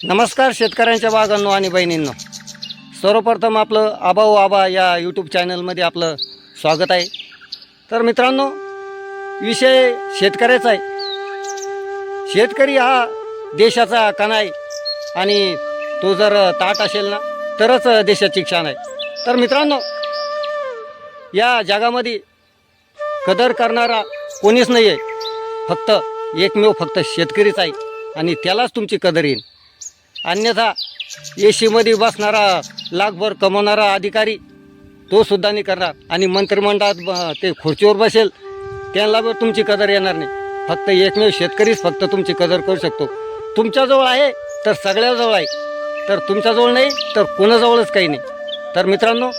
नमस्कार शेतकऱ्यांच्या बागांनो आणि बहिणींनो. सर्वप्रथम आपलं आबा आबा या यूट्यूब चॅनलमध्ये आपलं स्वागत आहे. तर मित्रांनो विषय शेतकऱ्याचा आहे. शेतकरी हा देशाचा कणा आहे आणि तो जर ताट असेल ना तरच देशाची क्षण आहे. तर मित्रांनो या जगामध्ये कदर करणारा कोणीच नाही आहे फक्त एकमेव फक्त शेतकरीच आहे आणि त्यालाच तुमची कदर येईल अन्यथा ए सीमध्ये बसणारा लाखभर कमवणारा अधिकारी तो सुद्धा नाही करणार. आणि मंत्रिमंडळात ब- ते खुर्चीवर बसेल त्यांना बी तुमची कदर येणार नाही. फक्त एकमेव शेतकरीच फक्त तुमची कदर करू शकतो. तुमच्याजवळ आहे तर सगळ्याजवळ आहे. तर तुमच्याजवळ नाही तर कोणाजवळच काही नाही. तर मित्रांनो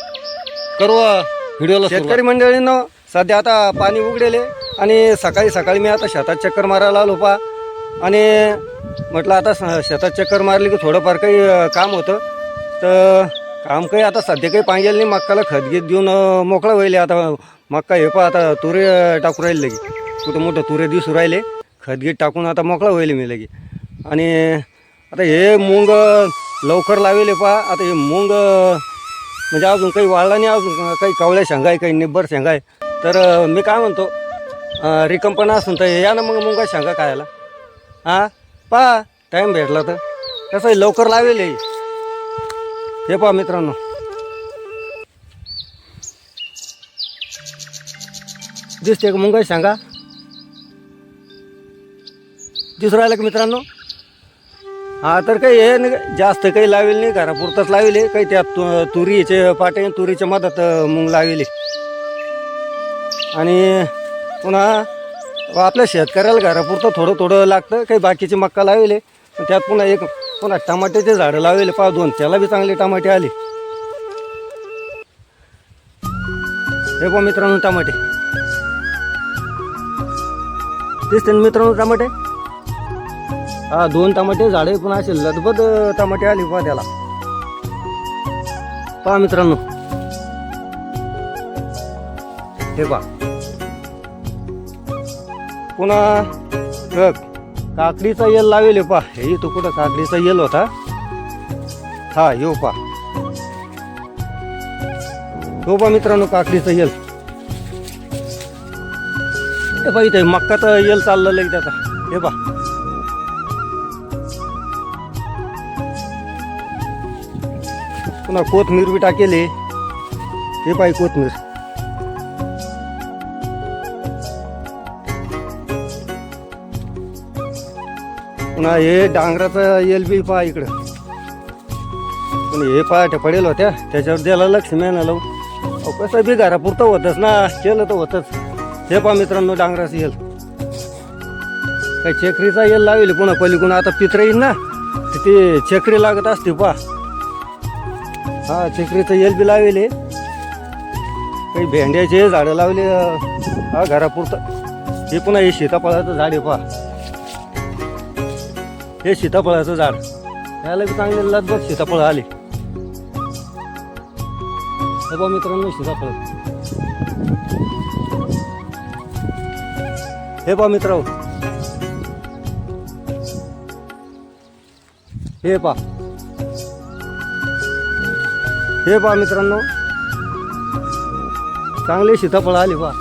करू व्हिडिओला शेतकरी मंडळीनं सध्या आता पाणी उघडेले आणि सकाळी सकाळी मी आता शेतात चक्कर मारायला आलो पा आणि म्हटलं आता स- शेतात चक्कर मारली की थोडंफार काही अ, काम होतं. तर काम काही आता सध्या काही पाहिजे नाही. मक्काला खतगीत देऊन अ, मोकळं होईल आता. मक्का हे पा आता तुरे अ, टाकू राहिले लगे. कुठं मोठं तुरे दिसू राहिले. खतगीत टाकून आता मोकळं होईल मी लगे. आणि आता हे मूग अ, लवकर लावेले पा आता हे मूग अ, म्हणजे अजून काही वाळला नाही अजून काही कवळ्या शेंगा आहे काही निब्बर शेंगा आहे तर मी काय म्हणतो अ, रिकंपना असून तर या ना मग मुंगा शेंगा खायला. हां? पा टाईम भेटला तर. कसं आहे लवकर लावेल हे. हे पहा मित्रांनो. दिसते का मुंगाई सांगा? दिसू राहिलं का मित्रांनो? हा तर काही हे नाही जास्त काही लावेल नाही घरापुरतंच लावेल काही त्या तु तुरीचे पाटे तुरीच्या मधात मुंग मूग लावेल आणि पुन्हा आपल्या शेतकऱ्याला घरापुरतं थोडं थोडं लागतं काही बाकीचे मक्का लावले. त्यात पुन्हा एक पुन्हा टमाट्याचे झाडं लावले. पाच दोन त्याला बी चांगले टमाटे आले. हे पहा मित्रांनो टमाटे. दिसते ना मित्रांनो टमाटे? हा दोन टमाटे झाडे पण असे लदबद टमाटे आले पहा त्याला. पहा मित्रांनो. हे पहा. पुन्हा बघ, काकडीचा येल लावेल पहा हे तो कुठं काकडीचा येल होता? हा येऊ पहा हो पा मित्रांनो काकडीचा येल. हे पा इथे मक्काचं येल चाललं लगे त्याचा हे पहा पुन्हा कोथमीर बी टाकेले हे. पाय कोथमीर. पुन्हा हे डांगराचं एल बी पहा इकडं. पण हे पहाट्या पडेल होत्या. त्याच्यावर द्यायला लक्ष नाही लावून अहो कसं बी घरापुरतं होतच ना. केलं तर होतच. हे पहा मित्रांनो डांगराचं येल काही चेकरीचा येल लावेल पुन्हा पलीकडून. आता पित्र येईल ना. ते चेकरी लागत असते पहा. हा चेकरीचं येल बी लावेल काही भेंड्याचे झाडं लावले हा घरापुरतं. हे पुन्हा हे सीताफळाचं झाड आहे पहा. हे सीताफळाचं झाड. याला बी चांगले लगभग सीताफळ आले. हे बघा मित्रांनो सीताफळ. हे पहा मित्र हे पहा. हे पहा मित्रांनो. चांगले सीताफळ आले पहा.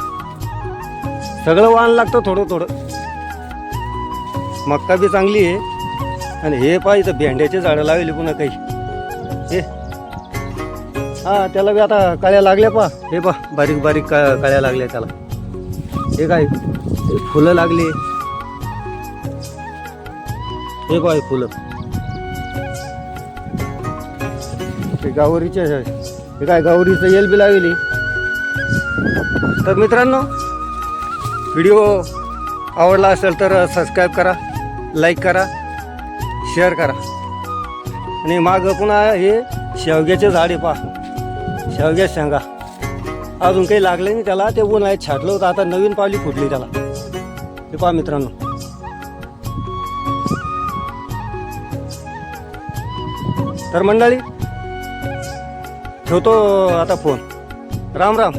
सगळं वाहन लागतं थोडं थोडं. मक्का बी चांगली आहे. आणि हे पहा इथं भेंड्याचे झाडं लावले पुन्हा काही. हे. हा त्याला बी आता काळ्या लागल्या पहा. हे पहा बारीक बारीक का काळ्या लागल्या त्याला. हे काय फुलं लागली. हे पहा हे फुलं. ते गावरीचे आहे. हे काय गावरीचं येल बी लावली तर मित्रांनो व्हिडिओ आवडला असेल तर सबस्क्राईब करा लाईक करा. शेअर करा. आणि मागं पुन्हा हे शेवग्याचे झाडे पहा. शेवग्या शेंगा. अजून काही लागले नाही त्याला. ते ऊन आहे छाटलं होतं. आता नवीन पावली फुटली त्याला. हे पहा मित्रांनो. तर मंडळी ठेवतो आता फोन. राम राम.